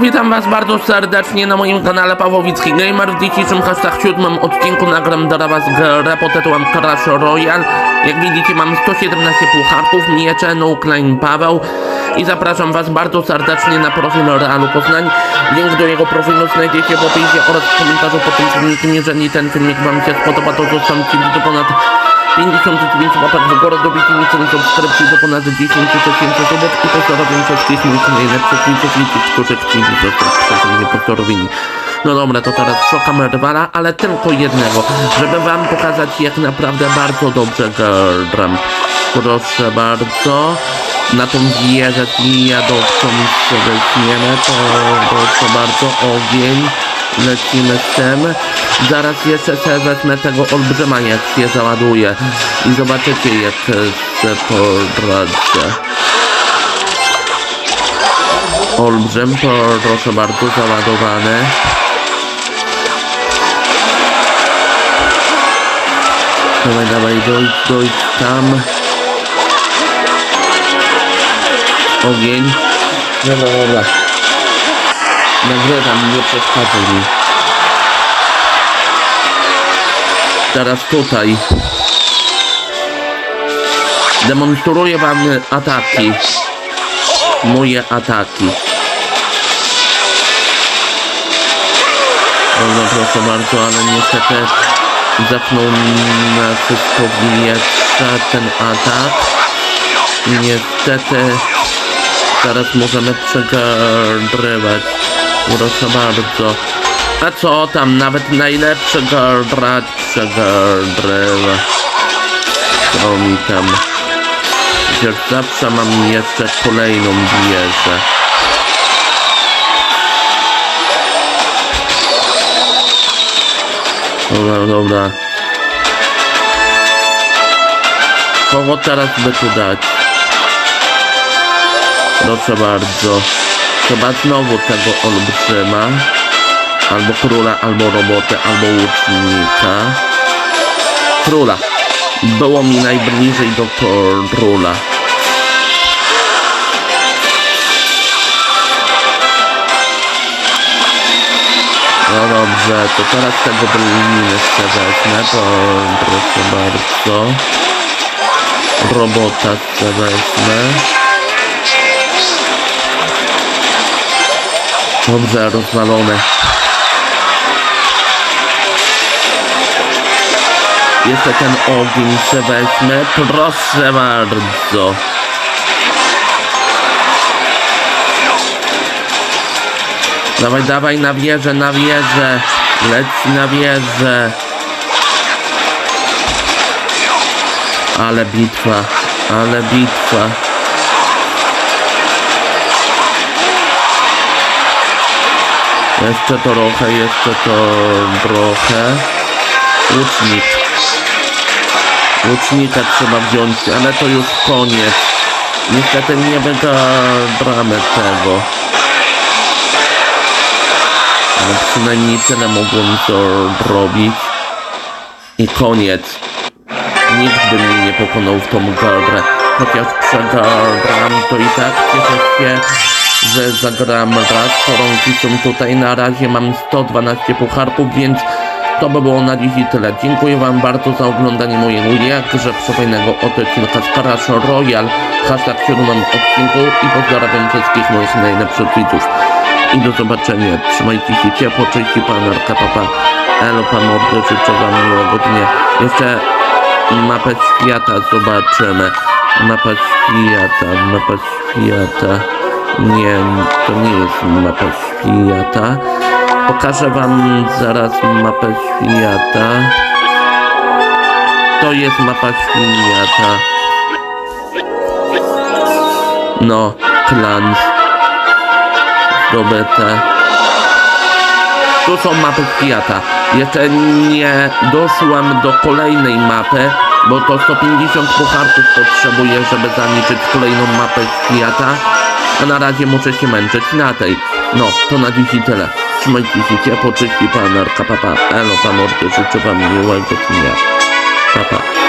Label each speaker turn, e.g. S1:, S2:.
S1: witam was bardzo serdecznie na moim kanale Pawłowicki Gamer. W dzisiejszym hashtag siódmym odcinku nagram dla was grę pod tytułem Crash Royale. Jak widzicie mam 117 pucharków, miecze, no Klein Paweł. I zapraszam was bardzo serdecznie na profil Realu Poznań. Link do jego profilu znajdziecie w opisie oraz w komentarzu pod tym filmikiem. Jeżeli ten filmik wam się spodoba, to zostawcie do ponad 59 łapek w górę, dobicie mi ceny subskrypcji do ponad 10 tysięcy subów i pozdrowień wszystkich moich najlepszych widzów i tych, którzy chcieli zostać przeze mnie pozdrowieni. No dobra, to teraz szukamy rywala, ale tylko jednego, żeby wam pokazać jak naprawdę bardzo dobrze gram. Proszę bardzo. Na tą wieżę jadowcą weźmiemy, to proszę bardzo, ogień. Lecimy z tym. Zaraz jeszcze sobie wezmę tego olbrzyma jak się załaduje. I zobaczycie jak se poradzę. Olbrzym, proszę bardzo, załadowany. Dawaj, dawaj, dojdź, dojdź tam. Ogień. Dobra, dobra. Nagrywam, nie przeszkadzaj mi. Teraz tutaj. Demonstruję wam ataki. Moje ataki. Dobra, proszę bardzo, ale niestety zepnął na wszystko ten atak. Niestety teraz możemy przegrywać. Proszę bardzo. A co tam, nawet najlepszy gracz przegrywa. Co mi tam? Przecież zawsze mam jeszcze kolejną wieżę. Dobra, dobra. Kogo teraz by tu dać? Proszę bardzo. Chyba znowu tego olbrzyma. Albo króla, albo robotę, albo łucznika. Króla. Było mi najbliżej do króla. No dobrze, to teraz tego byliny jeszcze wezmę, to proszę bardzo. Robota jeszcze wezmę. Dobrze, rozwalone. Jeszcze ten ogień se weźmę, proszę bardzo. Dawaj, dawaj na wieżę, na wieżę. Leć na wieżę. Ale bitwa, ale bitwa. Jeszcze trochę, jeszcze to trochę. Łucznik. Łucznika trzeba wziąć, ale to już koniec. Niestety nie wygramy tego. Ale przynajmniej tyle mogłem to robić. I koniec. Nikt by mnie nie pokonał w tą grę. Chociaż przegram, to i tak cieszę się, że zagram raz. Koronki tutaj. Na razie mam 112 pucharków, więc to by było na dziś i tyle. Dziękuję wam bardzo za oglądanie mojego jakże przefajnego odcinka z Crash Royale. Hashtag w siódmym odcinku i pozdrawiam wszystkich moich najlepszych widzów. I do zobaczenia. Trzymajcie się ciepło, cześć panarka, papa. Elo, pan mordy, życzę wam miłego dnia. Jeszcze mapę świata zobaczymy. Mapa świata, mapa świata. Nie, to nie jest mapa świata. Pokażę wam zaraz mapę świata. To jest mapa świata. No, klans. Zdobyte. Tu są mapy świata. Jeszcze nie doszłam do kolejnej mapy, bo to 150 pucharków potrzebuję, żeby zaliczyć kolejną mapę świata. A na razie muszę się męczyć na tej. No, to na dziś i tyle. Trzymajcie się ciepło, czyści pan Arka, papa. Elo, pan Orty, życzę wam miłego dnia. Papa.